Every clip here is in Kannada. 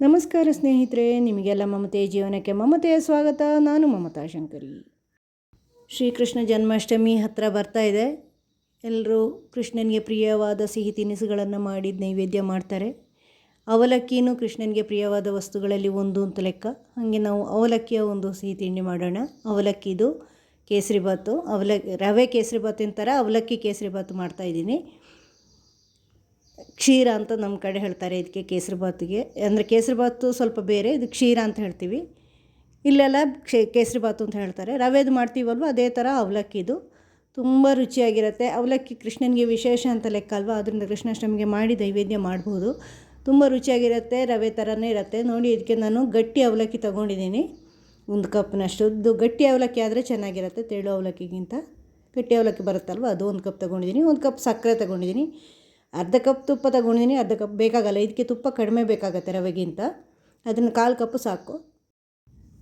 ನಮಸ್ಕಾರ ಸ್ನೇಹಿತರೆ, ನಿಮಗೆಲ್ಲ ಮಮತೆಯ ಜೀವನಕ್ಕೆ ಮಮತೆಯ ಸ್ವಾಗತ. ನಾನು ಮಮತಾ ಶಂಕರಿ. ಶ್ರೀಕೃಷ್ಣ ಜನ್ಮಾಷ್ಟಮಿ ಹತ್ತಿರ ಬರ್ತಾ ಇದೆ. ಎಲ್ಲರೂ ಕೃಷ್ಣನಿಗೆ ಪ್ರಿಯವಾದ ಸಿಹಿ ತಿನಿಸುಗಳನ್ನು ಮಾಡಿ ನೈವೇದ್ಯ ಮಾಡ್ತಾರೆ. ಅವಲಕ್ಕಿನೂ ಕೃಷ್ಣನಿಗೆ ಪ್ರಿಯವಾದ ವಸ್ತುಗಳಲ್ಲಿ ಒಂದು ಅಂತ ಲೆಕ್ಕ. ಹಾಗೆ ನಾವು ಅವಲಕ್ಕಿಯ ಒಂದು ಸಿಹಿ ತಿಂಡಿ ಮಾಡೋಣ. ಅವಲಕ್ಕಿದು ಕೇಸರಿಬಾತು ಅವಲ ರವೆ ಕೇಸರಿಬಾತಿನ ಥರ ಅವಲಕ್ಕಿ ಕೇಸರಿಬಾತು ಮಾಡ್ತಾಯಿದ್ದೀನಿ ಕ್ಷೀರ ಅಂತ ನಮ್ಮ ಕಡೆ ಹೇಳ್ತಾರೆ ಇದಕ್ಕೆ ಕೇಸರಿಬಾತಿಗೆ ಅಂದರೆ ಕೇಸರಿಬಾತು ಸ್ವಲ್ಪ ಬೇರೆ, ಇದು ಕ್ಷೀರ ಅಂತ ಹೇಳ್ತೀವಿ. ಇಲ್ಲೆಲ್ಲ ಕ್ಷೇ ಕೇಸರಿಬಾತು ಅಂತ ಹೇಳ್ತಾರೆ. ರವೆದು ಮಾಡ್ತೀವಲ್ವ? ಅದೇ ಥರ ಅವಲಕ್ಕಿದು. ತುಂಬ ರುಚಿಯಾಗಿರುತ್ತೆ. ಅವಲಕ್ಕಿ ಕೃಷ್ಣನಿಗೆ ವಿಶೇಷ ಅಂತ ಲೆಕ್ಕ ಅಲ್ವಾ? ಅದರಿಂದ ಕೃಷ್ಣಾಷ್ಟಮಿಗೆ ಮಾಡಿ ನೈವೇದ್ಯ ಮಾಡ್ಬೋದು. ತುಂಬ ರುಚಿಯಾಗಿರುತ್ತೆ, ರವೆ ಥರನೇ ಇರುತ್ತೆ. ನೋಡಿ, ಇದಕ್ಕೆ ನಾನು ಗಟ್ಟಿ ಅವಲಕ್ಕಿ ತೊಗೊಂಡಿದ್ದೀನಿ. ಒಂದು ಕಪ್ನಷ್ಟು ಇದು ಗಟ್ಟಿ ಅವಲಕ್ಕಿ ಆದರೆ ಚೆನ್ನಾಗಿರುತ್ತೆ, ತೆಳು ಅವಲಕ್ಕಿಗಿಂತ. ಗಟ್ಟಿ ಅವಲಕ್ಕಿ ಬರುತ್ತಲ್ವ? ಅದು ಒಂದು ಕಪ್ ತೊಗೊಂಡಿದ್ದೀನಿ. ಒಂದು ಕಪ್ ಸಕ್ಕರೆ ತೊಗೊಂಡಿದ್ದೀನಿ. ಅರ್ಧ ಕಪ್ ತುಪ್ಪ ತಗೊಂಡಿದ್ದೀನಿ ಅರ್ಧ ಕಪ್ ಬೇಕಾಗಲ್ಲ. ಇದಕ್ಕೆ ತುಪ್ಪ ಕಡಿಮೆ ಬೇಕಾಗತ್ತೆ ರವೆಗಿಂತ. ಅದನ್ನು ಕಾಲು ಕಪ್ಪು ಸಾಕು.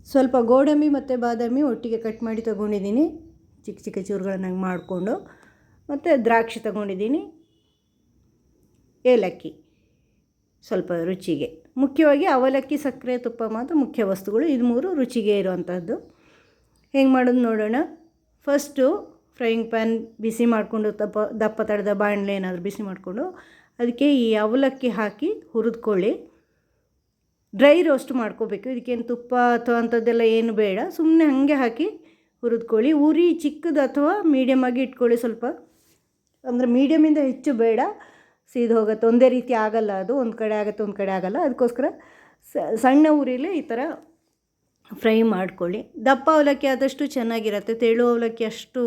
ಸ್ವಲ್ಪ ಗೋಡಂಬಿ ಮತ್ತು ಬಾದಾಮಿ ಒಟ್ಟಿಗೆ ಕಟ್ ಮಾಡಿ ತಗೊಂಡಿದ್ದೀನಿ. ಚಿಕ್ಕ ಚಿಕ್ಕ ಚೂರುಗಳನ್ನಾಗಿ ಮಾಡಿಕೊಂಡು. ಮತ್ತು ದ್ರಾಕ್ಷಿ ತಗೊಂಡಿದ್ದೀನಿ. ಏಲಕ್ಕಿ ಸ್ವಲ್ಪ ರುಚಿಗೆ. ಮುಖ್ಯವಾಗಿ ಅವಲಕ್ಕಿ, ಸಕ್ಕರೆ, ತುಪ್ಪ ಮಾತ್ರ ಮುಖ್ಯ ವಸ್ತುಗಳು. ಇದು ಮೂರು ರುಚಿಗೆ ಇರುವಂಥದ್ದು ಹೆಂಗೆ ಮಾಡೋದು ನೋಡೋಣ. ಫಸ್ಟು ಫ್ರೈಯಿಂಗ್ ಪ್ಯಾನ್ ಬಿಸಿ ಮಾಡಿಕೊಂಡು ದಪ್ಪ ದಪ್ಪ ತಡೆದ ಬಾಣಲೆ ಏನಾದರೂ ಬಿಸಿ ಮಾಡಿಕೊಂಡು ಅದಕ್ಕೆ ಈ ಅವಲಕ್ಕಿ ಹಾಕಿ ಹುರಿದ್ಕೊಳ್ಳಿ. ಡ್ರೈ ರೋಸ್ಟ್ ಮಾಡ್ಕೋಬೇಕು. ಇದಕ್ಕೇನು ತುಪ್ಪ ಅಥವಾ ಅಂಥದ್ದೆಲ್ಲ ಏನು ಬೇಡ. ಸುಮ್ಮನೆ ಹಾಗೆ ಹಾಕಿ ಹುರಿದ್ಕೊಳ್ಳಿ. ಉರಿ ಚಿಕ್ಕದು ಅಥವಾ ಮೀಡಿಯಮ್ ಆಗಿ ಇಟ್ಕೊಳ್ಳಿ ಸ್ವಲ್ಪ. ಅಂದರೆ ಮೀಡಿಯಮಿಂದ ಹೆಚ್ಚು ಬೇಡ. ಸೀದು ಹೋಗುತ್ತೆ. ಒಂದೇ ರೀತಿ ಆಗಲ್ಲ ಅದು. ಒಂದು ಕಡೆ ಆಗುತ್ತೆ, ಒಂದು ಕಡೆ ಆಗಲ್ಲ. ಅದಕ್ಕೋಸ್ಕರ ಸಣ್ಣ ಉರಿಲಿ ಈ ಥರ ಫ್ರೈ ಮಾಡ್ಕೊಳ್ಳಿ. ದಪ್ಪ ಅವಲಕ್ಕಿ ಆದಷ್ಟು ಚೆನ್ನಾಗಿರುತ್ತೆ. ತೆಳು ಅವಲಕ್ಕಿ ಅಷ್ಟು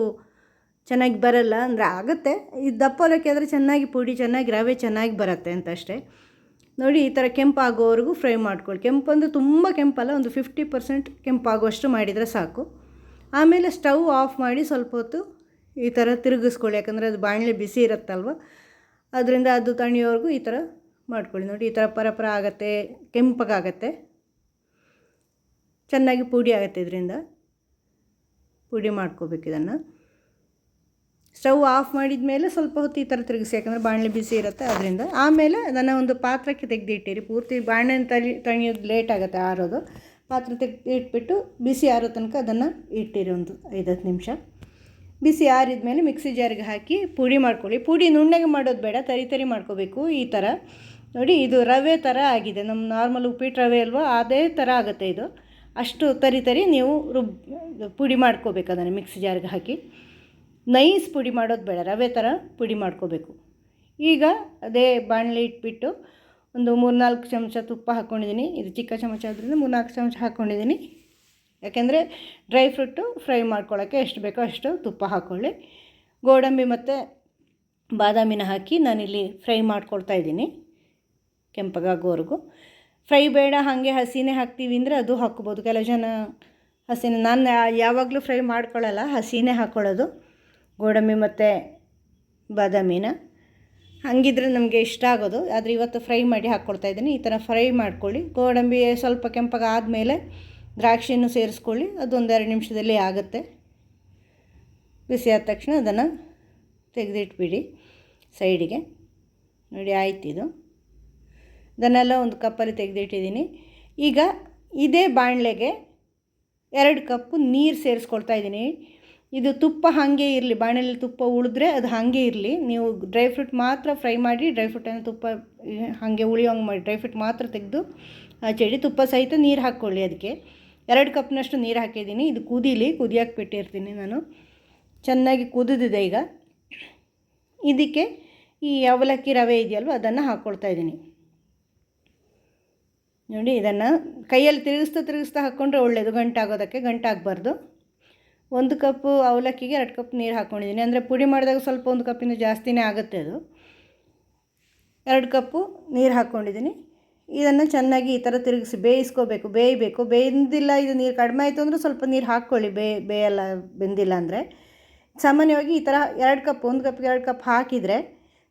ಚೆನ್ನಾಗಿ ಬರಲ್ಲ ಅಂದರೆ ಆಗುತ್ತೆ. ಈ ದಪ್ಪ ಅವಲಕ್ಕಿ ಆದರೆ ಚೆನ್ನಾಗಿ ಪುಡಿ, ಚೆನ್ನಾಗಿ ರವೆ ಚೆನ್ನಾಗಿ ಬರುತ್ತೆ ಅಂತ ಅಷ್ಟೇ. ನೋಡಿ, ಈ ಥರ ಕೆಂಪಾಗೋವರೆಗೂ ಫ್ರೈ ಮಾಡ್ಕೊಳ್ಳಿ. ಕೆಂಪು ಅಂದರೆ ತುಂಬ ಕೆಂಪಲ್ಲ, ಒಂದು ಫಿಫ್ಟಿ ಪರ್ಸೆಂಟ್ ಕೆಂಪಾಗುವಷ್ಟು ಮಾಡಿದರೆ ಸಾಕು. ಆಮೇಲೆ ಸ್ಟವ್ ಆಫ್ ಮಾಡಿ ಸ್ವಲ್ಪ ಹೊತ್ತು ಈ ಥರ ತಿರುಗಿಸ್ಕೊಳ್ಳಿ. ಯಾಕಂದರೆ ಅದು ಬಾಣಲೆ ಬಿಸಿ ಇರುತ್ತಲ್ವ? ಅದರಿಂದ ಅದು ತಣಿಯೋವರೆಗೂ ಈ ಥರ ಮಾಡ್ಕೊಳ್ಳಿ. ನೋಡಿ, ಈ ಥರ ಪರಪರ ಆಗತ್ತೆ ಕೆಂಪಗಾಗತ್ತೆ ಚೆನ್ನಾಗಿ ಪುಡಿ ಆಗುತ್ತೆ ಇದರಿಂದ. ಪುಡಿ ಮಾಡ್ಕೋಬೇಕು ಇದನ್ನು. ಸ್ಟವ್ ಆಫ್ ಮಾಡಿದ ಮೇಲೆ ಸ್ವಲ್ಪ ಹೊತ್ತು ಈ ಥರ ತಿರುಗಿಸಿ, ಯಾಕಂದರೆ ಬಾಣಲೆ ಬಿಸಿ ಇರುತ್ತೆ ಅದರಿಂದ. ಆಮೇಲೆ ಅದನ್ನು ಒಂದು ಪಾತ್ರಕ್ಕೆ ತೆಗೆದಿಟ್ಟಿರಿ. ಪೂರ್ತಿ ಬಾಣಲೆ ತಳಿ ತಣಿಯೋದು ಲೇಟ್ ಆಗುತ್ತೆ ಆರೋದು. ಪಾತ್ರೆ ತೆಗೆದು ಇಟ್ಬಿಟ್ಟು ಬಿಸಿ ಆರೋ ತನಕ ಅದನ್ನು ಇಟ್ಟಿರಿ ಒಂದು ಐದತ್ತು ನಿಮಿಷ. ಬಿಸಿ ಆರಿದ ಮೇಲೆ ಮಿಕ್ಸಿ ಜಾರಿಗೆ ಹಾಕಿ ಪುಡಿ ಮಾಡ್ಕೊಳ್ಳಿ. ಪುಡಿ ನುಣ್ಣಗೆ ಮಾಡೋದು ಬೇಡ, ತರಿ ತರಿ ಮಾಡ್ಕೋಬೇಕು ಈ ಥರ. ನೋಡಿ, ಇದು ರವೆ ಥರ ಆಗಿದೆ. ನಮ್ಮ ನಾರ್ಮಲ್ ಉಪ್ಪಿಟ್ಟು ರವೆ ಅಲ್ವಾ, ಅದೇ ಥರ ಆಗುತ್ತೆ ಇದು. ಅಷ್ಟು ತರಿ ತರಿ ನೀವು ರುಬ್, ಪುಡಿ ಮಾಡ್ಕೋಬೇಕು ಅದನ್ನು ಮಿಕ್ಸಿ ಜಾರಿಗೆ ಹಾಕಿ. ನೈಸ್ ಪುಡಿ ಮಾಡೋದು ಬೇಡ, ರವೆ ಥರ ಪುಡಿ ಮಾಡ್ಕೋಬೇಕು. ಈಗ ಅದೇ ಬಾಣಲೆ ಇಟ್ಬಿಟ್ಟು ಒಂದು ಮೂರ್ನಾಲ್ಕು ಚಮಚ ತುಪ್ಪ ಹಾಕ್ಕೊಂಡಿದ್ದೀನಿ ಇದು ಚಿಕ್ಕ ಚಮಚ ಆದ್ದರಿಂದ ಮೂರ್ನಾಲ್ಕು ಚಮಚ ಹಾಕ್ಕೊಂಡಿದ್ದೀನಿ ಯಾಕೆಂದರೆ ಡ್ರೈ ಫ್ರೂಟು ಫ್ರೈ ಮಾಡ್ಕೊಳ್ಳೋಕ್ಕೆ ಎಷ್ಟು ಬೇಕೋ ಅಷ್ಟು ತುಪ್ಪ ಹಾಕ್ಕೊಳ್ಳಿ ಗೋಡಂಬಿ ಮತ್ತು ಬಾದಾಮಿನ ಹಾಕಿ ನಾನಿಲ್ಲಿ ಫ್ರೈ ಮಾಡ್ಕೊಳ್ತಾ ಇದ್ದೀನಿ ಕೆಂಪಗಾಗೋವರೆಗೂ. ಫ್ರೈ ಬೇಡ, ಹಾಗೆ ಹಸಿನೇ ಹಾಕ್ತೀವಿ ಅಂದರೆ ಅದು ಹಾಕ್ಬೋದು. ಕೆಲವು ಜನ ಹಸಿನ ನಾನು ಯಾವಾಗಲೂ ಫ್ರೈ ಮಾಡ್ಕೊಳ್ಳಲ್ಲ, ಹಸಿನೇ ಹಾಕ್ಕೊಳ್ಳೋದು ಗೋಡಂಬಿ ಮತ್ತು ಬಾದಾಮಿನ. ಹಂಗಿದ್ರೆ ನಮಗೆ ಇಷ್ಟ ಆಗೋದು. ಆದರೆ ಇವತ್ತು ಫ್ರೈ ಮಾಡಿ ಹಾಕ್ಕೊಳ್ತಾ ಇದ್ದೀನಿ. ಈ ಥರ ಫ್ರೈ ಮಾಡ್ಕೊಳ್ಳಿ. ಗೋಡಂಬಿ ಸ್ವಲ್ಪ ಕೆಂಪಗೆ ಆದಮೇಲೆ ದ್ರಾಕ್ಷಿಯನ್ನು ಸೇರಿಸ್ಕೊಳ್ಳಿ. ಅದೊಂದೆರಡು ನಿಮಿಷದಲ್ಲಿ ಆಗುತ್ತೆ. ಬಿಸಿ ಆದ ತಕ್ಷಣ ಅದನ್ನು ತೆಗೆದಿಟ್ಬಿಡಿ ಸೈಡಿಗೆ. ನೋಡಿ, ಆಯ್ತಿದು. ಇದನ್ನೆಲ್ಲ ಒಂದು ಕಪ್ಪಲ್ಲಿ ತೆಗೆದಿಟ್ಟಿದ್ದೀನಿ. ಈಗ ಇದೇ ಬಾಣಲೆಗೆ ಎರಡು ಕಪ್ಪು ನೀರು ಸೇರಿಸ್ಕೊಳ್ತಾ ಇದ್ದೀನಿ. ಇದು ತುಪ್ಪ ಹಾಗೆ ಇರಲಿ ಬಾಣಲೆಯಲ್ಲಿ ತುಪ್ಪ ಉಳಿದ್ರೆ ಅದು ಹಾಗೆ ಇರಲಿ. ನೀವು ಡ್ರೈ ಫ್ರೂಟ್ ಮಾತ್ರ ಫ್ರೈ ಮಾಡಿ ಡ್ರೈ ಫ್ರೂಟನ್ನು ತುಪ್ಪ ಹಾಗೆ ಉಳಿಯೋಂಗೆ ಮಾಡಿ ಡ್ರೈ ಫ್ರೂಟ್ ಮಾತ್ರ ತೆಗೆದು ಹಚ್ಚಿಡಿ ತುಪ್ಪ ಸಹಿತ ನೀರು ಹಾಕ್ಕೊಳ್ಳಿ ಅದಕ್ಕೆ ಎರಡು ಕಪ್ನಷ್ಟು ನೀರು ಹಾಕಿದ್ದೀನಿ. ಇದು ಕುದೀಲಿ, ಕುದಿಯೋಕೆ ಬಿಟ್ಟಿರ್ತೀನಿ ನಾನು. ಚೆನ್ನಾಗಿ ಕುದಿದಿದೆ ಈಗ. ಇದಕ್ಕೆ ಈ ಅವಲಕ್ಕಿ ರವೆ ಇದೆಯಲ್ವ, ಅದನ್ನು ಹಾಕ್ಕೊಳ್ತಾ ಇದ್ದೀನಿ. ನೋಡಿ, ಇದನ್ನು ಕೈಯಲ್ಲಿ ತಿರುಗಿಸ್ತಾ ತಿರುಗಿಸ್ತಾ ಹಾಕ್ಕೊಂಡ್ರೆ ಒಳ್ಳೆಯದು ಗಂಟಾಗೋದಕ್ಕೆ ಗಂಟಾಗಬಾರ್ದು. ಒಂದು ಕಪ್ಪು ಅವಲಕ್ಕಿಗೆ ಎರಡು ಕಪ್ ನೀರು ಹಾಕ್ಕೊಂಡಿದ್ದೀನಿ ಅಂದರೆ ಪುಡಿ ಮಾಡಿದಾಗ ಸ್ವಲ್ಪ ಒಂದು ಕಪ್ಪಿಂದ ಜಾಸ್ತಿನೇ ಆಗುತ್ತೆ ಅದು. ಎರಡು ಕಪ್ಪು ನೀರು ಹಾಕ್ಕೊಂಡಿದ್ದೀನಿ ಇದನ್ನು ಚೆನ್ನಾಗಿ ಈ ಥರ ತಿರುಗಿಸಿ ಬೇಯಿಸ್ಕೋಬೇಕು. ಬೇಯಬೇಕು. ಬೇಯ್ದಿಲ್ಲ ಇದು ನೀರು ಕಡಿಮೆ ಆಯಿತು ಅಂದರೆ ಸ್ವಲ್ಪ ನೀರು ಹಾಕ್ಕೊಳ್ಳಿ. ಬೇ, ಬೇಯಲ್ಲ, ಬೆಂದಿಲ್ಲ ಅಂದರೆ. ಸಾಮಾನ್ಯವಾಗಿ ಈ ಥರ ಎರಡು ಕಪ್, ಒಂದು ಕಪ್ಗೆ ಎರಡು ಕಪ್ ಹಾಕಿದರೆ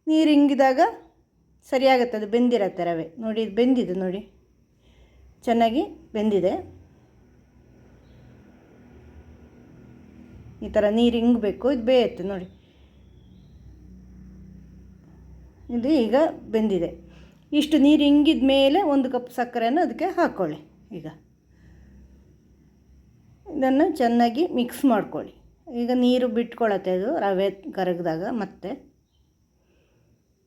ನೀರು ಹಿಂಗಿದಾಗ ಸರಿಯಾಗುತ್ತೆ. ಅದು ಬೆಂದಿರತ್ತೆ ರವೆ ನೋಡಿ, ಇದು ಬೆಂದಿದೆ ನೋಡಿ. ಚೆನ್ನಾಗಿ ಬೆಂದಿದೆ. ಈ ಥರ ನೀರು ಹಿಂಗಬೇಕು ಇದು ಬೇಯುತ್ತೆ ನೋಡಿ. ಇದು ಈಗ ಬೆಂದಿದೆ. ಇಷ್ಟು ನೀರು ಹಿಂಗಿದ ಮೇಲೆ ಒಂದು ಕಪ್ ಸಕ್ಕರೆಯನ್ನು ಅದಕ್ಕೆ ಹಾಕ್ಕೊಳ್ಳಿ ಈಗ. ಇದನ್ನು ಚೆನ್ನಾಗಿ ಮಿಕ್ಸ್ ಮಾಡ್ಕೊಳ್ಳಿ. ಈಗ ನೀರು ಬಿಟ್ಕೊಳತ್ತೆ ಅದು ರವೆ ಕರಗಿದಾಗ ಮತ್ತೆ.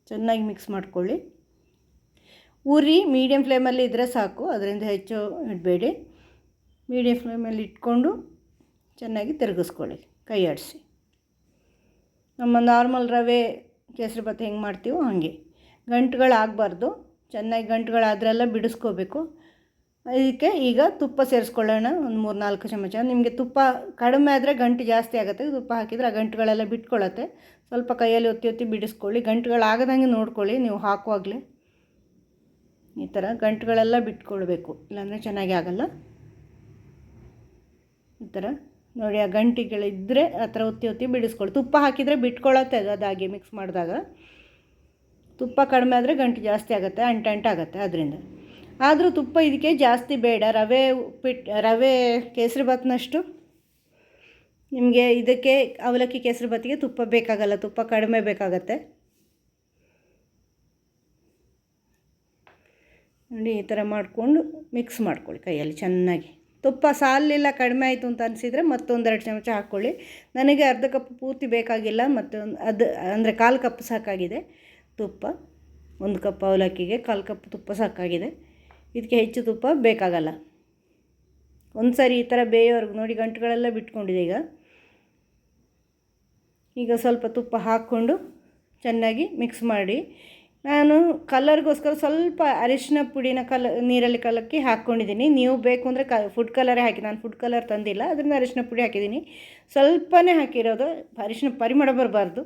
ಚೆನ್ನಾಗಿ ಮಿಕ್ಸ್ ಮಾಡ್ಕೊಳ್ಳಿ. ಉರಿ ಮೀಡಿಯಮ್ ಫ್ಲೇಮಲ್ಲಿ ಇದ್ದರೆ ಸಾಕು, ಅದರಿಂದ ಹೆಚ್ಚು ಇಡಬೇಡಿ. ಮೀಡಿಯಮ್ ಫ್ಲೇಮಲ್ಲಿ ಇಟ್ಕೊಂಡು ಚೆನ್ನಾಗಿ ತಿರುಗಿಸ್ಕೊಳ್ಳಿ ಕೈ ಆಡಿಸಿ ನಮ್ಮ ನಾರ್ಮಲ್ ರವೆ ಕೇಸರಿಬಾತ್ ಹೆಂಗೆ ಮಾಡ್ತೀವೋ ಹಾಗೆ. ಗಂಟುಗಳಾಗಬಾರ್ದು, ಚೆನ್ನಾಗಿ ಗಂಟುಗಳಾದ್ರೆಲ್ಲ ಬಿಡಿಸ್ಕೋಬೇಕು. ಇದಕ್ಕೆ ಈಗ ತುಪ್ಪ ಸೇರಿಸ್ಕೊಳ್ಳೋಣ, ಒಂದು ಮೂರು ನಾಲ್ಕು ಚಮಚ. ನಿಮಗೆ ತುಪ್ಪ ಕಡಿಮೆ ಆದರೆ ಗಂಟು ಜಾಸ್ತಿ ಆಗುತ್ತೆ. ತುಪ್ಪ ಹಾಕಿದರೆ ಆ ಗಂಟುಗಳೆಲ್ಲ ಬಿಟ್ಕೊಳ್ಳುತ್ತೆ ಸ್ವಲ್ಪ ಕೈಯಲ್ಲಿ ಒತ್ತಿ ಒತ್ತಿ ಬಿಡಿಸ್ಕೊಳ್ಳಿ. ಗಂಟುಗಳಾಗದಂಗೆ ನೋಡ್ಕೊಳ್ಳಿ ನೀವು ಹಾಕುವಾಗಲೇ. ಈ ಥರ ಗಂಟುಗಳೆಲ್ಲ ಬಿಟ್ಕೊಳ್ಬೇಕು. ಇಲ್ಲಾಂದರೆ ಚೆನ್ನಾಗಿ ಆಗಲ್ಲ. ಈ ಥರ ನೋಡಿ, ಆ ಗಂಟಿಗಳಿದ್ದರೆ ಆ ಒತ್ತಿ ಒತ್ತಿ ಬಿಡಿಸ್ಕೊಳ್ಳಿ. ತುಪ್ಪ ಹಾಕಿದರೆ ಬಿಟ್ಕೊಳ್ಳುತ್ತೆ ಅದು ಅದಾಗಿ ಮಿಕ್ಸ್ ಮಾಡಿದಾಗ. ತುಪ್ಪ ಕಡಿಮೆ ಆದರೆ ಗಂಟು ಜಾಸ್ತಿ ಆಗುತ್ತೆ, ಅಂಟು ಆಗುತ್ತೆ ಅದರಿಂದ ಆದರೂ ತುಪ್ಪ ಇದಕ್ಕೆ ಜಾಸ್ತಿ ಬೇಡ. ರವೆ ಉಪ್ಪಿಟ್ಟು ರವೆ ಕೇಸರಿಬಾತ್ನಷ್ಟು ನಿಮಗೆ ಇದಕ್ಕೆ ಅವಲಕ್ಕಿ ಕೇಸರಿ ಕೇಸರಿಬಾತಿಗೆ ತುಪ್ಪ ಬೇಕಾಗಲ್ಲ, ತುಪ್ಪ ಕಡಿಮೆ ಬೇಕಾಗತ್ತೆ. ನೋಡಿ, ಈ ಥರ ಮಾಡಿಕೊಂಡು ಮಿಕ್ಸ್ ಮಾಡ್ಕೊಳ್ಳಿ ಕೈಯಲ್ಲಿ ಚೆನ್ನಾಗಿ. ತುಪ್ಪ ಸಾಲಿಲ್ಲ ಕಡಿಮೆ ಆಯಿತು ಅಂತ ಅನಿಸಿದರೆ ಮತ್ತೊಂದೆರಡು ಚಮಚ ಹಾಕ್ಕೊಳ್ಳಿ. ನನಗೆ ಅರ್ಧ ಕಪ್ ಪೂರ್ತಿ ಬೇಕಾಗಿಲ್ಲ ಮತ್ತೊಂದು ಅದು ಅಂದರೆ ಕಾಲು ಕಪ್ ಸಾಕಾಗಿದೆ ತುಪ್ಪ. ಒಂದು ಕಪ್ ಅವಲಕ್ಕಿಗೆ ಕಾಲು ಕಪ್ ತುಪ್ಪ ಸಾಕಾಗಿದೆ. ಇದಕ್ಕೆ ಹೆಚ್ಚು ತುಪ್ಪ ಬೇಕಾಗಲ್ಲ. ಒಂದು ಸಾರಿ ಈ ಥರ ಬೇಯೋರ್ಗೆ ನೋಡಿ, ಗಂಟುಗಳೆಲ್ಲ ಬಿಟ್ಕೊಂಡಿದೆ ಈಗ. ಈಗ ಸ್ವಲ್ಪ ತುಪ್ಪ ಹಾಕ್ಕೊಂಡು ಚೆನ್ನಾಗಿ ಮಿಕ್ಸ್ ಮಾಡಿ. ನಾನು ಕಲರ್ಗೋಸ್ಕರ ಸ್ವಲ್ಪ ಅರಿಶಿನ ಪುಡಿನ ಕಲ ನೀರಲ್ಲಿ ಕಲಕ್ಕಿ ಹಾಕ್ಕೊಂಡಿದ್ದೀನಿ. ನೀವು ಬೇಕು ಅಂದರೆ ಕ ಫುಡ್ ಕಲರೇ ಹಾಕಿ, ನಾನು ಫುಡ್ ಕಲರ್ ತಂದಿಲ್ಲ. ಅದರಿಂದ ಅರಿಶಿನ ಪುಡಿ ಹಾಕಿದ್ದೀನಿ. ಸ್ವಲ್ಪನೇ ಹಾಕಿರೋದು, ಅರಿಶಿನ ಪರಿಮಳ ಬರಬಾರ್ದು.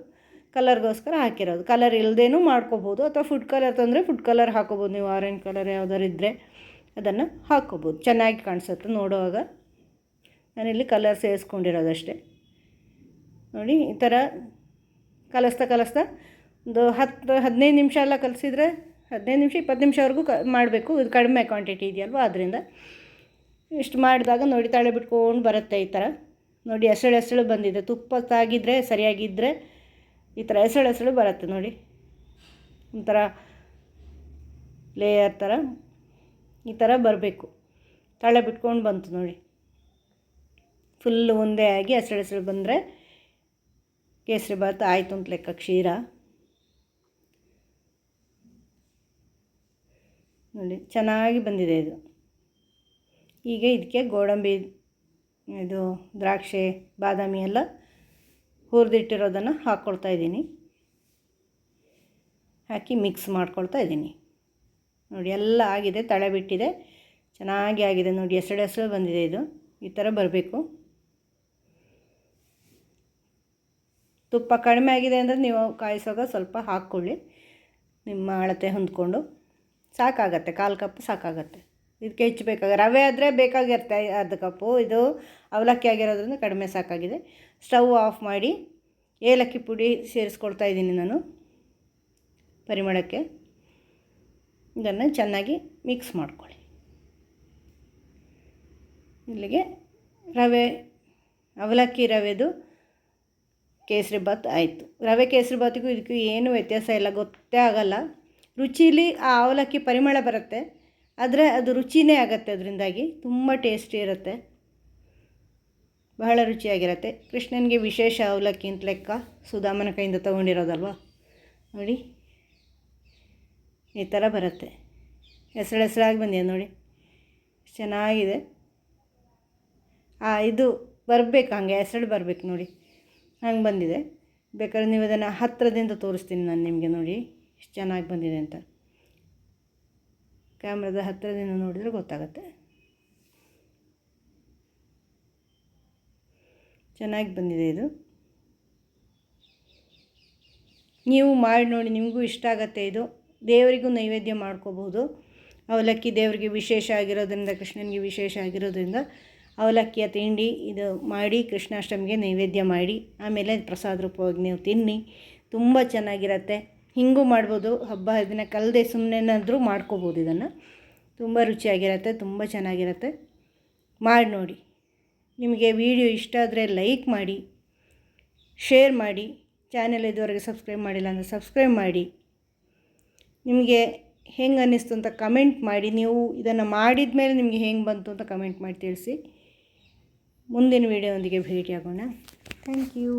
ಕಲರ್ಗೋಸ್ಕರ ಹಾಕಿರೋದು. ಕಲರ್ ಇಲ್ಲದೇನೂ ಮಾಡ್ಕೋಬೋದು. ಅಥವಾ ಫುಡ್ ಕಲರ್ ತಂದರೆ ಫುಡ್ ಕಲರ್ ಹಾಕೋಬೋದು. ನೀವು ಆರೆಂಜ್ ಕಲರ್ ಯಾವ್ದಾರು ಇದ್ದರೆ ಅದನ್ನು ಹಾಕ್ಕೋಬೋದು ಚೆನ್ನಾಗಿ ಕಾಣಿಸುತ್ತೆ ನೋಡುವಾಗ. ನಾನಿಲ್ಲಿ ಕಲರ್ ಸೇರಿಸ್ಕೊಂಡಿರೋದಷ್ಟೇ. ನೋಡಿ, ಈ ಥರ ಕಲಿಸ್ತಾ ಕಲಿಸ್ತಾ ಒಂದು ಹತ್ತು, ಹದಿನೈದು ನಿಮಿಷ ಎಲ್ಲ ಕಲಿಸಿದ್ರೆ ಹದಿನೈದು ನಿಮಿಷ, ಇಪ್ಪತ್ತು ನಿಮಿಷವರೆಗೂ ಕ, ಮಾಡಬೇಕು. ಇದು ಕಡಿಮೆ ಕ್ವಾಂಟಿಟಿ ಇದೆಯಲ್ವ? ಅದರಿಂದ ಇಷ್ಟು ಮಾಡಿದಾಗ ನೋಡಿ ತಾಳೆ ಬಿಟ್ಕೊಂಡು ಬರುತ್ತೆ ಈ ಥರ. ನೋಡಿ ಎಸಳು ಎಸಳು ಬಂದಿದೆ. ತುಪ್ಪ ತಾಗಿದ್ರೆ ಸರಿಯಾಗಿದ್ದರೆ ಈ ಥರ ಹೆಸಳು ಹೆಸಳು ಬರುತ್ತೆ ನೋಡಿ. ಒಂಥರ ಲೇಯರ್ ಥರ ಈ ಥರ ಬರಬೇಕು. ತಾಳೆ ಬಿಟ್ಕೊಂಡು ಬಂತು ನೋಡಿ. ಫುಲ್ ಒಂದೇ ಆಗಿ ಹೆಸಳು ಹೆಸಳು ಬಂದರೆ ಕೇಸರಿ ಭಾತ್ ಆಯಿತು ಅಂತ ಲೆಕ್ಕ, ಕ್ಷೀರ. ನೋಡಿ, ಚೆನ್ನಾಗಿ ಬಂದಿದೆ ಇದು. ಈಗ ಇದಕ್ಕೆ ಗೋಡಂಬಿ, ಇದು ದ್ರಾಕ್ಷಿ, ಬಾದಾಮಿ ಎಲ್ಲ ಹುರಿದಿಟ್ಟಿರೋದನ್ನು ಹಾಕ್ಕೊಳ್ತಾ ಇದ್ದೀನಿ. ಹಾಕಿ ಮಿಕ್ಸ್ ಮಾಡ್ಕೊಳ್ತಾ ಇದ್ದೀನಿ. ನೋಡಿ, ಎಲ್ಲ ಆಗಿದೆ, ತಳೆ ಬಿಟ್ಟಿದೆ. ಚೆನ್ನಾಗಿ ಆಗಿದೆ ನೋಡಿ ಎಸಳು ಎಸಳು ಬಂದಿದೆ ಇದು. ಈ ಥರ ಬರಬೇಕು. ತುಪ್ಪ ಕಡಿಮೆ ಆಗಿದೆ ಅಂದರೆ ನೀವು ಕಾಯಿಸುವಾಗ ಸ್ವಲ್ಪ ಹಾಕ್ಕೊಳ್ಳಿ. ನಿಮ್ಮ ಅಳತೆ ಹೊಂದ್ಕೊಂಡು. ಸಾಕಾಗತ್ತೆ, ಕಾಲು ಕಪ್ ಸಾಕಾಗತ್ತೆ. ಇದಕ್ಕೆ ಹೆಚ್ಚು ಬೇಕಾಗ, ರವೆ ಆದರೆ ಬೇಕಾಗಿರುತ್ತೆ ಅರ್ಧ ಕಪ್ಪು. ಇದು ಅವಲಕ್ಕಿ ಆಗಿರೋದ್ರಿಂದ ಕಡಿಮೆ ಸಾಕಾಗಿದೆ. ಸ್ಟವ್ ಆಫ್ ಮಾಡಿ ಏಲಕ್ಕಿ ಪುಡಿ ಸೇರಿಸ್ಕೊಳ್ತಾ ಇದ್ದೀನಿ ನಾನು ಪರಿಮಳಕ್ಕೆ. ಇದನ್ನು ಚೆನ್ನಾಗಿ ಮಿಕ್ಸ್ ಮಾಡ್ಕೊಳ್ಳಿ. ಇಲ್ಲಿಗೆ ರವೆ, ಅವಲಕ್ಕಿ ರವೆದು ಕೇಸರಿ ಭಾತ್ ಆಯಿತು. ರವೆ, ಕೇಸರಿ ಬಾತಿಗೂ ಇದಕ್ಕೂ ಏನೂ ವ್ಯತ್ಯಾಸ ಇಲ್ಲ, ಗೊತ್ತೇ ಆಗಲ್ಲ. ರುಚೀಲಿ ಆ ಅವಲಕ್ಕಿ ಪರಿಮಳ ಬರುತ್ತೆ. ಆದರೆ ಅದು ರುಚಿನೇ ಆಗುತ್ತೆ ಅದರಿಂದಾಗಿ. ತುಂಬ ಟೇಸ್ಟಿ ಇರುತ್ತೆ. ಬಹಳ ರುಚಿಯಾಗಿರುತ್ತೆ. ಕೃಷ್ಣನಿಗೆ ವಿಶೇಷ ಅವಲಕ್ಕಿ ಅಂತ ಲೆಕ್ಕ ಸುಧಾಮನ ಕೈಯಿಂದ ತೊಗೊಂಡಿರೋದಲ್ವ? ನೋಡಿ. ಈ ಥರ ಬರುತ್ತೆ. ಹೆಸರು ಹೆಸರಾಗಿ ಬಂದಿದೆ ನೋಡಿ. ಚೆನ್ನಾಗಿದೆ. ಆ, ಇದು ಬರಬೇಕು ಹಂಗೆ ಹೆಸರು ಬರಬೇಕು ನೋಡಿ. ಹಂಗೆ ಬಂದಿದೆ. ಬೇಕಾದ್ರೆ ನೀವು ಅದನ್ನು ಹತ್ತಿರದಿಂದ ತೋರಿಸ್ತೀನಿ ನಾನು ನಿಮಗೆ ನೋಡಿ. ಎಷ್ಟು ಚೆನ್ನಾಗಿ ಬಂದಿದೆ ಅಂತ. ಕ್ಯಾಮ್ರಾದ ಹತ್ತಿರದಿಂದ ನೋಡಿದರೆ ಗೊತ್ತಾಗುತ್ತೆ. ಚೆನ್ನಾಗಿ ಬಂದಿದೆ ಇದು. ನೀವು ಮಾಡಿ ನೋಡಿ, ನಿಮಗೂ ಇಷ್ಟ ಆಗುತ್ತೆ ಇದು. ದೇವರಿಗೂ ನೈವೇದ್ಯ ಮಾಡ್ಕೋಬಹುದು ಅವಲಕ್ಕಿ ದೇವರಿಗೆ ವಿಶೇಷ ಆಗಿರೋದ್ರಿಂದ, ಕೃಷ್ಣನಿಗೆ ವಿಶೇಷ ಆಗಿರೋದ್ರಿಂದ ಅವಲಕ್ಕಿಯ ತಿಂಡಿ ಇದು ಮಾಡಿ, ಕೃಷ್ಣಾಷ್ಟಮಿಗೆ ನೈವೇದ್ಯ ಮಾಡಿ, ಆಮೇಲೆ ಪ್ರಸಾದ ರೂಪವಾಗಿ ನೀವು ತಿನ್ನಿ. ತುಂಬ ಚೆನ್ನಾಗಿರತ್ತೆ. ಹಿಂಗೂ ಮಾಡ್ಬೋದು. ಹಬ್ಬ ಹರಿದಿನ ಕಲ್ಲದೆ ಸುಮ್ಮನೆನಾದರೂ ಮಾಡ್ಕೋಬೋದು ಇದನ್ನು. ತುಂಬ ರುಚಿಯಾಗಿರುತ್ತೆ, ತುಂಬ ಚೆನ್ನಾಗಿರುತ್ತೆ. ಮಾಡಿ ನೋಡಿ. ನಿಮಗೆ ವಿಡಿಯೋ ಇಷ್ಟ ಆದರೆ ಲೈಕ್ ಮಾಡಿ, ಶೇರ್ ಮಾಡಿ. ಚಾನೆಲ್ ಇದುವರೆಗೆ ಸಬ್ಸ್ಕ್ರೈಬ್ ಮಾಡಿಲ್ಲ ಅಂದರೆ ಸಬ್ಸ್ಕ್ರೈಬ್ ಮಾಡಿ. ನಿಮಗೆ ಹೆಂಗೆ ಅನ್ನಿಸ್ತು ಅಂತ ಕಮೆಂಟ್ ಮಾಡಿ. ನೀವು ಇದನ್ನು ಮಾಡಿದ ಮೇಲೆ ನಿಮಗೆ ಹೆಂಗೆ ಬಂತು ಅಂತ ಕಮೆಂಟ್ ಮಾಡಿ ತಿಳಿಸಿ. ಮುಂದಿನ ವೀಡಿಯೋದೊಂದಿಗೆ ಭೇಟಿಯಾಗೋಣ. Thank you.